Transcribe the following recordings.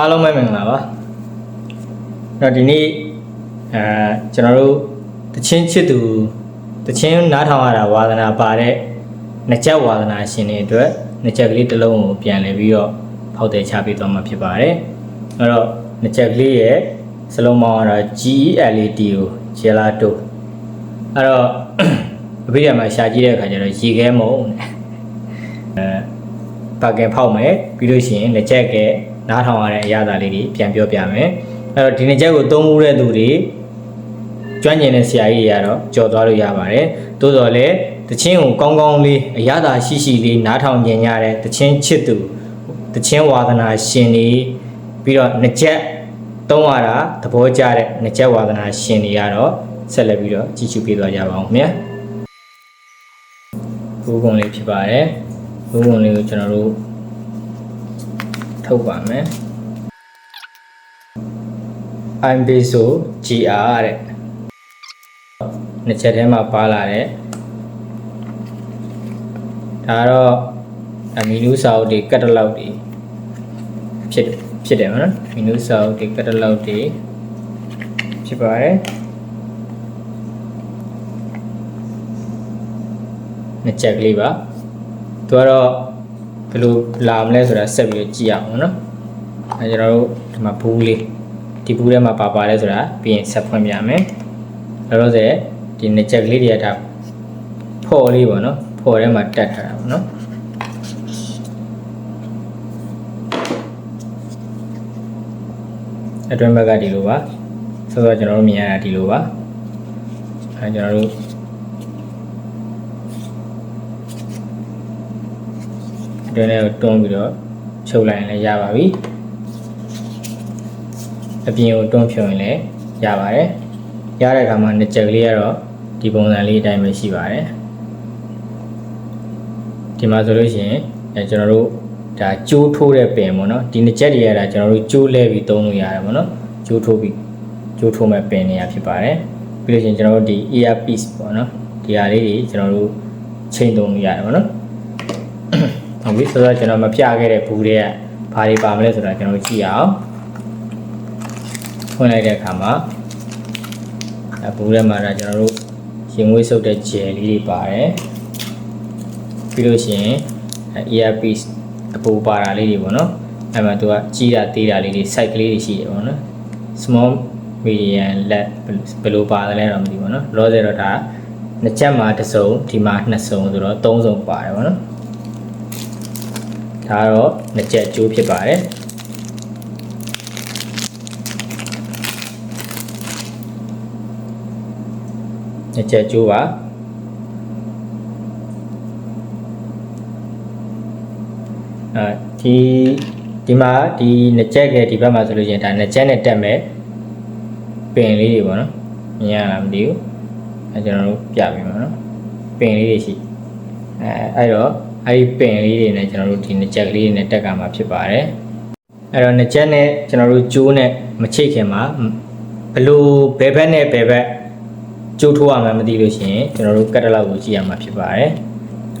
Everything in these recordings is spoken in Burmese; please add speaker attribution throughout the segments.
Speaker 1: အားလုံးပဲမင်္ဂလာပါအဲ့တော့ဒီနေ့အဲကျွန်တော်တို့တချင်းချစ်သူတချင်းနားထောင်ရတာဝါသနာပါတဲ့နှစ်ချက်ဝါသနာရှင်တွေအတွက်နှစ်ချက်ကလေးတစ်လုံးကိုပြန်လည်ပြီးတော့ဖောက်တယ်ချပေးသွားမှာဖြစ်ပါတယ်အဲ့တော့နှစ်ချက်ကလေးရဲ့စလုံးမောင်းကတော့ GELAT ကို gelato အဲ့တော့အဖေရမှာရှာကြည့်တဲ့အခါကျတော့ရေခဲမုံနဲ့ပါကင်ဖောက်မယ်ပြီးလို့ရှိရင်လက်ချက်က နားထောင်ရတဲ့အရာသားလေးတွေပြန်ပြောပြမယ်အဲ့တော့ဒီနှစ်ချက်ကိုသုံးမှုတဲ့သူတွေကျွမ်းကျင်တဲ့ဆရာကြီးတွေကတော့ကြော်သွားလို့ရပါတယ်သို့တော်လည်းတချင်းကိုကောင်းကောင်းလေးအရာသာရှိရှိလေးနားထောင်ကျင်ရတဲ့တချင်းချစ်သူတချင်းဝါသနာရှင်တွေပြီးတော့နှစ်ချက်သုံးရတာသဘောကျတဲ့နှစ်ချက်ဝါသနာရှင်တွေကတော့ဆက်လက်ပြီးတော့ကြည့်ရှုပေးသွားကြပါအောင်ခင်ဗျာဘုကုံလေးဖြစ်ပါတယ်ဘုံဘုံလေးကိုကျွန်တော်တို့ ထုတ်ပါမယ် I'm beso GR တဲ့နှစ်ချက်ထဲမှာပါလာတဲ့ဒါကတော့အမီနူစာအုပ်တွေကတ်တလောက်တွေဖြစ်ဖြစ်တယ်မနော်မီနူစာအုပ်တွေကတ်တလောက်တွေဖြစ်ပါတယ်နှစ်ချက်ကလေးပါသူကတော့ ဘယ်လိုလာမလဲဆိုတာဆက်ပြီးတော့ကြည့်ရအောင်နော်အဲကျွန်တော်တို့ဒီမှာဘူးလေးဒီဘူးထဲမှာပါပါလဲဆိုတာပြီးရင်ဆက်ဖွင့်ပြမယ်လောလောဆယ်ဒီနှစ်ချက်ကလေးတွေကဒါဖော်လေးပေါ့နော်ဖော်ထဲမှာတက်ထားတာပေါ့နော်အတွင်းဘက်ကဒီလိုပါဆိုတော့ကျွန်တော်တို့မြင်ရတာဒီလိုပါအဲကျွန်တော်တို့ တွင်းထဲကိုတွန်းပြီးတော့ချုပ်လိုက်ရင်လည်းရပါပြီအပြင်ကိုတွန်းဖြုံရင်လည်းရပါတယ်ရတဲ့အခါမှာနှစ်ချက်ကလေးကတော့ဒီပုံစံလေးအတိုင်းပဲရှိပါတယ်ဒီမှာဆိုလို့ရှိရင်အဲကျွန်တော်တို့ဒါကျိုးထိုးတဲ့ပင်ပေါ့နော်ဒီနှစ်ချက်တွေရတာကျွန်တော်တို့ကျိုးလဲပြီးသုံးလို့ရတယ်ပေါ့နော်ကျိုးထိုးပြီးကျိုးထိုးမဲ့ပင်နေရဖြစ်ပါတယ်ပြီးလို့ရှိရင်ကျွန်တော်တို့ဒီ ear piece ပေါ့နော်ဒီဟာလေးတွေကျွန်တော်တို့ချိန်သုံးလို့ရတယ်ပေါ့နော် ဟုတ်ပြီဆိုတော့ကျွန်တော်မပြခဲ့တဲ့ဘူးတွေကဘာတွေပါမလဲဆိုတာကျွန်တော်ကြည့်အောင်ဖွင့်လိုက်တဲ့အခါမှာအဘူးထဲမှာတော့ကျွန်တော်တို့ရင်ငွေးဆုပ်တဲ့ဂျယ်လေးတွေပါတယ်ပြီးလို့ရှိရင် earpiece အပူပါတာလေးတွေပေါ့နော်အဲ့မှာသူကကြီးတာသေးတာလေးတွေ site ကလေးတွေရှိတယ်ပေါ့နော် small medium let ဘယ်လိုပါတယ်လဲတော့မသိဘူးပေါ့နော်လောဆယ်တော့ဒါနှစ်ချက်မှာတစ်စုံဒီမှာနှစ်စုံဆိုတော့သုံးစုံပါတယ်ပေါ့နော် ဒါကတော့နှစ်ချက်ကျိုးဖြစ်ပါတယ်နှစ်ချက်ကျိုးပါအဲဒီဒီမှာဒီနှစ်ချက်ကဒီဘက်မှာဆိုလို့ရှိရင်ဒါနှစ်ချက်နဲ့တက်မဲ့ပင်လေးတွေပေါ့နော်မြင်ရလားမသိဘူးအဲကျွန်တော်တို့ပြပေးမှာနော်ပင်လေးတွေရှိအဲအဲ့တော့ အဲ့ဒီပင်လေးတွေနဲ့ကျွန်တော်တို့ဒီနှစ်ချက်ကလေးတွေနဲ့တက်ကမှာဖြစ်ပါတယ်အဲ့တော့နှစ်ချက်နဲ့ကျွန်တော်တို့ကျိုးနဲ့မချိတ်ခင်မှာဘလို့ဘယ်ဘက်နဲ့ဘယ်ဘက်ကျိုးထိုးရမှန်းမသိလို့ရှိရင်ကျွန်တော်တို့ကတ်တလောက်ကိုကြည့်ရမှာဖြစ်ပါတယ်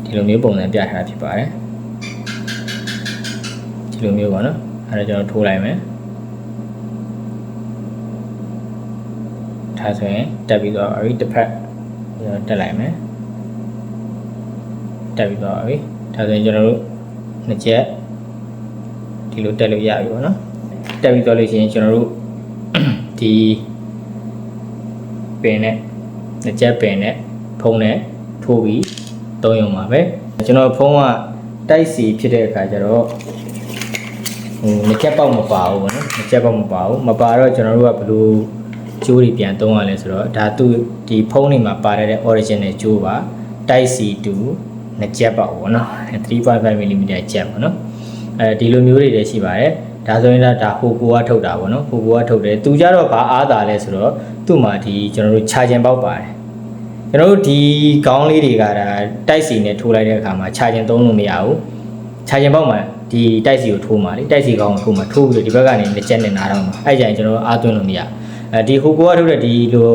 Speaker 1: ဒီလိုမျိုးပုံစံပြထားတာဖြစ်ပါတယ်ဒီလိုမျိုးပေါ့နော်အဲ့တော့ကျွန်တော်ထိုးလိုက်မယ်ဒါဆိုရင်တက်ပြီးတော့အဲ့ဒီတစ်ဖက်ကျွန်တော်တက်လိုက်မယ်တက်ပြီးတော့ပြီ ဒါဆိုရင်ကျွန်တော်တို့နှစ်ချက်ဒီလိုတက်လို့ရပြီပေါ့နော်တက်ပြီးတော့လို့ရှိရင်ကျွန်တော်တို့ဒီပင်နဲ့နှစ်ချက်ပင်နဲ့ဖုံးနဲ့ထိုးပြီးသုံးရုံပါပဲကျွန်တော်ဖုံးကတိုက်စီဖြစ်တဲ့အခါကျတော့ဟိုနှစ်ချက်ပေါက်မပါဘူးပေါ့နော်နှစ်ချက်ပေါက်မပါဘူးမပါတော့ကျွန်တော်တို့ကဘယ်လိုကျိုးတွေပြန်သုံးရလဲဆိုတော့ဒါသူဒီဖုံးနေမှာပါတဲ့ original ကျိုးပါတိုက်စီတူ နှစ်ချက်ပေါက်ပေါ့နော်3.5 mm ချက်ပေါ့နော်အဲဒီလိုမျိုးတွေလည်းရှိပါတယ်ဒါဆိုရင်တော့ဒါဟိုကိုကထုတ်တာပေါ့နော်ဟိုကိုကထုတ်တယ်သူကြတော့ဘာအားသာလဲဆိုတော့သူ့မှာဒီကျွန်တော်တို့ခြာကျင်ပေါက်ပါတယ်ကျွန်တော်တို့ဒီခေါင်းလေးတွေကဒါတိုက်စီနဲ့ထိုးလိုက်တဲ့အခါမှာခြာကျင်သုံးလို့မရဘူးခြာကျင်ပေါက်မှာဒီတိုက်စီကိုထိုးမှာလေတိုက်စီခေါင်းကိုထိုးမှာထိုးပြီးတော့ဒီဘက်ကနေလက်ချက်နဲ့နားတော့မှာအဲ့ကြရင်ကျွန်တော်တို့အားသွင်းလို့မရအဲဒီဟိုကိုကထုတ်တဲ့ဒီလို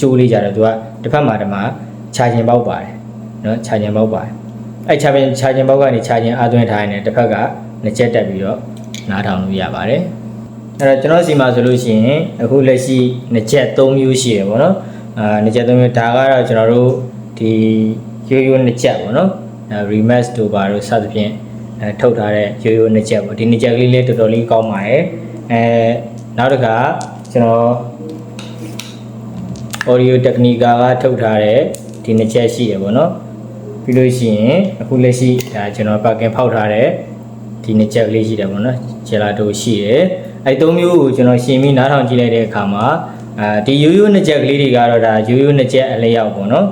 Speaker 1: ကျိုးလေးကြတော့သူကတစ်ဖက်မှာဒီမှာခြာကျင်ပေါက်ပါတယ် နော်ခြာကျင်ပေါက်ပါတယ်အဲ့ခြာကျင်ခြာကျင်ပေါက်ကနေခြာကျင်အားသွင်းထားရင်တစ်ဖက်ကနှစ်ချက်တက်ပြီးတော့နားထောင်လို့ရပါတယ်အဲ့တော့ကျွန်တော်စီမှာဆိုလို့ရှိရင်အခုလက်ရှိနှစ်ချက်၃မျိုးရှိတယ်ပေါ့နော်အာနှစ်ချက်၃မျိုးဒါကတော့ကျွန်တော်တို့ဒီရိုးရိုးနှစ်ချက်ပေါ့နော်အဲ rematch တို့ပါတို့စသဖြင့်အဲထုတ်ထားတဲ့ရိုးရိုးနှစ်ချက်ပေါ့ဒီနှစ်ချက်ကလေးလေးတော်တော်လေးကောင်းပါတယ်အဲနောက်တစ်ခါကျွန်တော် audio technica ကထုတ်ထားတဲ့ဒီနှစ်ချက်ရှိတယ်ပေါ့နော် ပြီးလို့ရှိရင်အခုလက်ရှိဒါကျွန်တော် plugin ဖောက်ထားတဲ့ဒီနှစ်ချက်ကလေးရှိတယ်ပေါ့နော် gelato ရှိတယ်အဲဒီသုံးမျိုးကိုကျွန်တော်ရှင်းပြီးနားထောင်ကြည့်လိုက်တဲ့အခါမှာအဲဒီရိုးရိုးနှစ်ချက်ကလေးတွေကတော့ဒါရိုးရိုးနှစ်ချက်အလျောက်ပေါ့နော်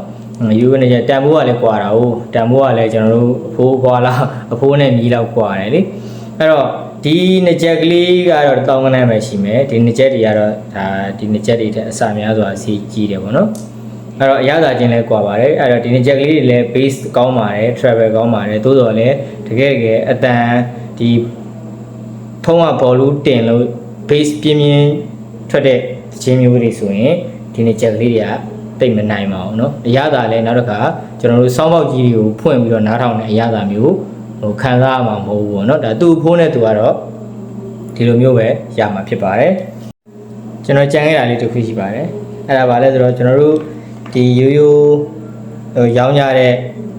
Speaker 1: ရိုးရိုးနှစ်ချက်တန်ဖိုးကလည်းကွာတာ哦တန်ဖိုးကလည်းကျွန်တော်တို့အဖိုးကွာလားအဖိုးနဲ့မြီးလောက်ကွာတယ်လေအဲ့တော့ဒီနှစ်ချက်ကလေးကတော့တောင်းကနန်းပဲရှိမယ်ဒီနှစ်ချက်တွေကတော့ဒါဒီနှစ်ချက်တွေထက်အစများစွာစီကြီးတယ်ပေါ့နော် အဲ့တော့အရသာချင်းလဲကွာပါတယ်အဲ့တော့ဒီနေ့ချက်ကလေးတွေလည်း base ကောင်းပါတယ် travel ကောင်းပါတယ်သို့တော်လည်းတကယ်တကယ်အတန်ဒီဖုံးကဘောလုံးတင်လို့ base ပြင်းပြင်းထွက်တဲ့ချင်းမျိုးတွေဆိုရင်ဒီနေ့ချက်ကလေးတွေကတိတ်မနိုင်ပါဘူးเนาะအရသာလည်းနောက်တစ်ခါကျွန်တော်တို့စောင်းပေါက်ကြီးတွေကိုဖွင့်ပြီးတော့နားထောင်တဲ့အရသာမျိုးဟိုခံစားရမှာမဟုတ်ဘူးပေါ့เนาะဒါသူ့ဖိုးနဲ့သူကတော့ဒီလိုမျိုးပဲရမှာဖြစ်ပါတယ်ကျွန်တော်ကြံခဲ့တာလေးတစ်ခုရှိပါတယ်အဲ့ဒါဘာလဲဆိုတော့ကျွန်တော်တို့ ဒီရိုးရိုးဟိုရောင်းကြတဲ့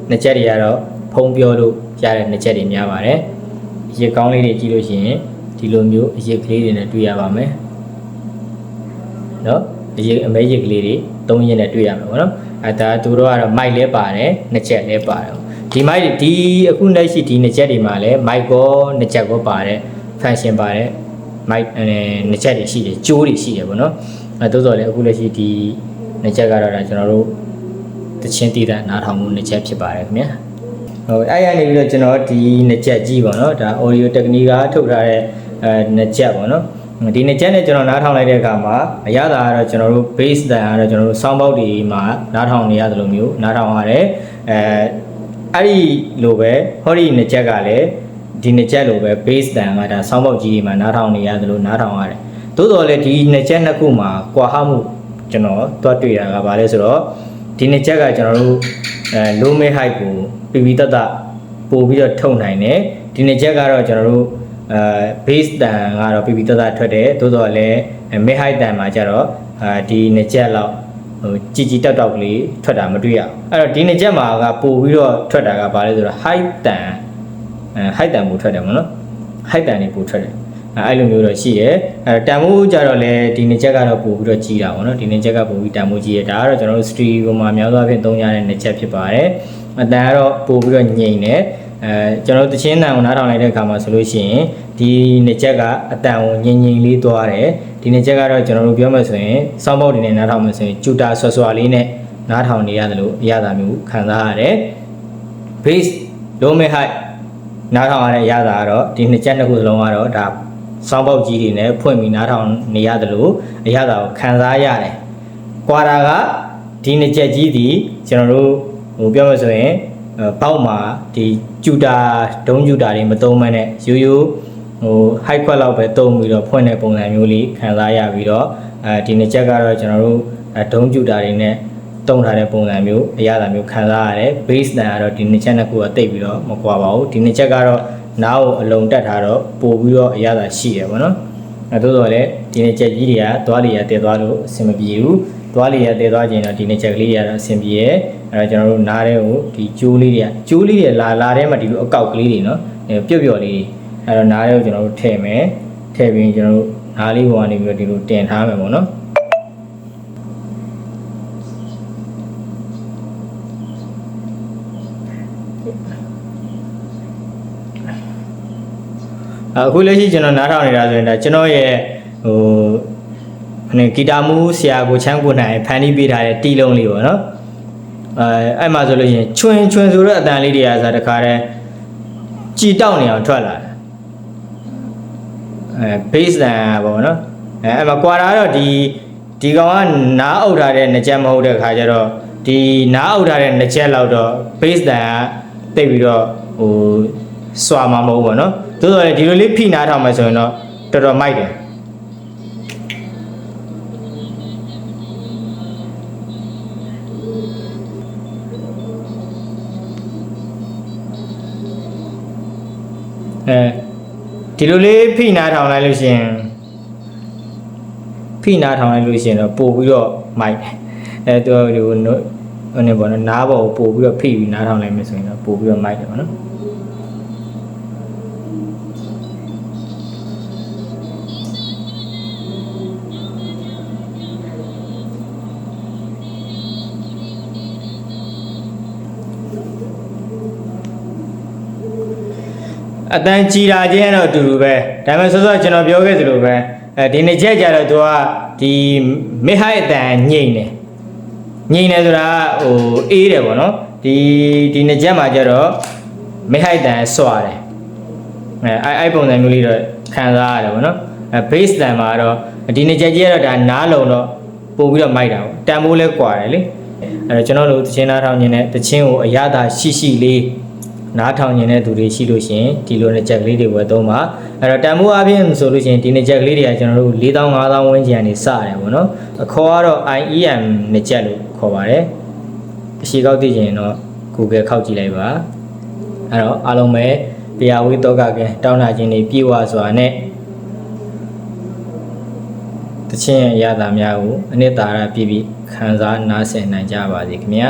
Speaker 1: နှစ်ချက်တွေကတော့ဖုံးပြောလို့ရတဲ့နှစ်ချက်တွေများပါတယ်အရစ်ကောင်းလေးတွေကြည့်လို့ရှိရင်ဒီလိုမျိုးအရစ်ကလေးတွေနဲ့တွေ့ရပါမယ်နော်အရစ်အမဲရစ်ကလေးတွေသုံးရင်းနဲ့တွေ့ရမှာပေါ့နော်အဲဒါသူတို့ကတော့မိုက်လဲပါတယ်နှစ်ချက်လဲပါတယ်ဒီမိုက်ဒီအခုလက်ရှိဒီနှစ်ချက်တွေမှာလဲမိုက်ကောနှစ်ချက်ကောပါတယ် function ပါတယ်မိုက်အဲနှစ်ချက်တွေရှိတယ်ကျိုးတွေရှိတယ်ပေါ့နော်အဲတိုးတော်လဲအခုလက်ရှိဒီ နှစ်ချက်ကတော့ဒါကျွန်တော်တို့တချင်းတည်တဲ့နားထောင်မှုနှစ်ချက်ဖြစ်ပါတယ်ခင်ဗျာဟိုအဲ့ရနေပြီးတော့ကျွန်တော်ဒီနှစ်ချက်ကြီးပေါ့နော်ဒါ audio technique ကထုတ်ထားတဲ့အဲနှစ်ချက်ပေါ့နော်ဒီနှစ်ချက်နဲ့ကျွန်တော်နားထောင်လိုက်တဲ့အခါမှာအရသာကတော့ကျွန်တော်တို့ bass တန်ကတော့ကျွန်တော်တို့ sound box တွေမှာနားထောင်နေရတယ်လို့မျိုးနားထောင်ရတယ်အဲအဲ့ဒီလိုပဲဟောဒီနှစ်ချက်ကလည်းဒီနှစ်ချက်လိုပဲ bass တန်ကဒါ sound box ကြီးတွေမှာနားထောင်နေရတယ်လို့နားထောင်ရတယ်သို့တော်လည်းဒီနှစ်ချက်နှစ်ခုမှာကွာဟမှု ကျွန်တော်တွတ်တွေ့တာကဘာလဲဆိုတော့ဒီနှစ်ချက်ကကျွန်တော်တို့အဲ low mid height ကိုပြပြတတ်တပို့ပြီးတော့ထုတ်နိုင်တယ်ဒီနှစ်ချက်ကတော့ကျွန်တော်တို့အဲ base တန်ကတော့ပြပြတတ်တထွက်တယ်သို့တော်လည်း mid height တန်မှာကျတော့အဲဒီနှစ်ချက်လောက်ဟိုကြည်ကြည်တောက်တောက်ကလေးထွက်တာမတွေ့ရအောင်အဲ့တော့ဒီနှစ်ချက်မှာကပို့ပြီးတော့ထွက်တာကဘာလဲဆိုတော့ height တန်အဲ height တန်ပို့ထွက်တယ်မနော် height တန်တွေပို့ထွက်တယ် အဲအဲ့လိုမျိုးတော့ရှိရဲအဲတန်မိုးကြတော့လေဒီနှစ်ချက်ကတော့ပို့ပြီးတော့ကြီးတာပေါ့နော်ဒီနှစ်ချက်ကပို့ပြီးတန်မိုးကြီးရဲဒါကတော့ကျွန်တော်တို့ stereo မှာများသောအားဖြင့်သုံးရတဲ့နှစ်ချက်ဖြစ်ပါတယ်အတန်ကတော့ပို့ပြီးတော့ညိန်တယ်အဲကျွန်တော်တို့တချင်းတန်ကိုနားထောင်လိုက်တဲ့အခါမှာဆိုလို့ရှိရင်ဒီနှစ်ချက်ကအတန်ကိုညင်ညင်လေးသွားတယ်ဒီနှစ်ချက်ကတော့ကျွန်တော်တို့ပြောမှဆိုရင်စောင်းပေါက်တွေနဲ့နားထောင်မှဆိုရင်ကျူတာဆွဆွလေးနဲ့နားထောင်နေရတယ်လို့အရသာမျိုးခံစားရတယ် base low mid height နားထောင်ရတဲ့အရသာကတော့ဒီနှစ်ချက်နှစ်ခုစလုံးကတော့ဒါ စောင်းပေါက်ကြီးတွေနဲ့ဖွင့်ပြီးနားထောင်နေရတယ်လို့အရသာကိုခံစားရတယ်။ကွာတာကဒီနှစ်ချက်ကြီးဒီကျွန်တော်တို့ဟိုပြောမှဆိုရင်ပေါက်မှာဒီကျူတာဒုံးကျူတာတွေမသုံးမနဲ့ရိုးရိုးဟို high quality လောက်ပဲသုံးပြီးတော့ဖွင့်တဲ့ပုံစံမျိုးလေးခံစားရပြီးတော့အဲဒီနှစ်ချက်ကတော့ကျွန်တော်တို့ဒုံးကျူတာတွေနဲ့တုံးထားတဲ့ပုံစံမျိုးအရသာမျိုးခံစားရတယ် base တန်ကတော့ဒီနှစ်ချက်နှစ်ခုကတိတ်ပြီးတော့မကွာပါဘူးဒီနှစ်ချက်ကတော့ နားကိုအလုံးတက်ထားတော့ပို့ပြီးတော့အရသာရှိရပါတော့အဲသို့တော်လည်းဒီနှစ်ချက်ကြီးတွေကသွားလီရတည်သွားလို့အဆင်မပြေဘူးသွားလီရတည်သွားခြင်းတော့ဒီနှစ်ချက်ကလေးတွေကတော့အဆင်ပြေရဲအဲတော့ကျွန်တော်တို့နားတဲ့ကိုဒီကျိုးလေးတွေကကျိုးလေးတွေလာလာထဲမှာဒီလိုအကောက်ကလေးတွေနော်အဲပျော့ပျော့လေးတွေအဲတော့နားတဲ့ကိုကျွန်တော်တို့ထည့်မယ်ထည့်ပြီးကျွန်တော်တို့နားလေးပေါ်ကနေပြီးတော့ဒီလိုတင်ထားမယ်ပေါ့နော် အခုလက်ရှိကျွန်တော်နားထောင်နေတာဆိုရင်ဒါကျွန်တော်ရဲ့ဟိုအနေဂီတာမူဆရာကိုချမ်းကိုနိုင်ဖန်တီးပေးထားတဲ့တီးလုံးလေးပေါ့နော်အဲအဲ့မှာဆိုလို့ရှိရင်ချွင်ချွင်ဆိုတဲ့အတန်လေးတွေကစားတခါတည်းကြည်တောက်နေအောင်ထွက်လာတယ်အဲ base တန်ပေါ့နော်အဲအဲ့မှာကွာတာတော့ဒီဒီကောင်ကနားအုပ်ထားတဲ့နှစ်ချက်မဟုတ်တဲ့ခါကျတော့ဒီနားအုပ်ထားတဲ့နှစ်ချက်လောက်တော့ base တန်ကတိတ်ပြီးတော့ဟိုစွာမှာမဟုတ်ဘူးပေါ့နော် သို့တော်လည်းဒီလိုလေးဖိနားထောင်မယ်ဆိုရင်တော့တော်တော်မိုက်တယ်အဲဒီလိုလေးဖိနားထောင်လိုက်လို့ရှိရင်ဖိနာထောင်လိုက်လို့ရှိရင်တော့ပို့ပြီးတော့မိုက်တယ်အဲသူကဒီဟိုနို့ဟိုနေပေါ့နော်နားပေါ်ကိုပို့ပြီးတော့ဖိပြီးနားထောင်လိုက်မယ်ဆိုရင်တော့ပို့ပြီးတော့မိုက်တယ်ပေါ့နော် အတန်ကြီးတာချင်းကတော့အတူတူပဲဒါပေမဲ့ဆောစောကျွန်တော်ပြောခဲ့သလိုပဲအဲဒီနေ့ချက်ကြတော့သူကဒီမေဟိုက်အတန်ညိမ့်တယ်ညိမ့်တယ်ဆိုတာဟိုအေးတယ်ပေါ့နော်ဒီဒီနေ့ချက်မှာကျတော့မေဟိုက်တန်ဆွာတယ်အဲအဲ့အဲ့ပုံစံမျိုးလေးတော့ခံစားရတယ်ပေါ့နော်အဲ base တန်မှာတော့ဒီနေ့ချက်ကြီးကတော့ဒါနားလုံတော့ပို့ပြီးတော့မိုက်တာပေါ့တန်မိုးလဲကွာတယ်လေအဲတော့ကျွန်တော်တို့တချင်းသားထောင်ခြင်းနဲ့တချင်းကိုအရသာရှိရှိလေး နားထောင်နေတဲ့သူတွေရှိလို့ရှိရင်ဒီလိုနဲ့ချက်ကလေးတွေဝယ်သုံးပါအဲ့တော့တန်ဖိုးအပြင်ဆိုလို့ရှိရင်ဒီနဲ့ချက်ကလေးတွေကကျွန်တော်တို့4000 5000ဝန်းကျင်ကနေစရတယ်ပေါ့နော်အခေါ်ကတော့ IEM နဲ့ချက်လို့ခေါ်ပါတယ်အရှိကောက်သိချင်ရင်တော့ Google ခောက်ကြည့်လိုက်ပါအဲ့တော့အားလုံးပဲတရားဝိတောကကဲတောင်းတာခြင်းတွေပြေဝစွာနဲ့တချင်းရဲ့အရာသာများကိုအနှစ်သာရပြည့်ပြည့်ခံစားနားဆင်နိုင်ကြပါစေခင်ဗျာ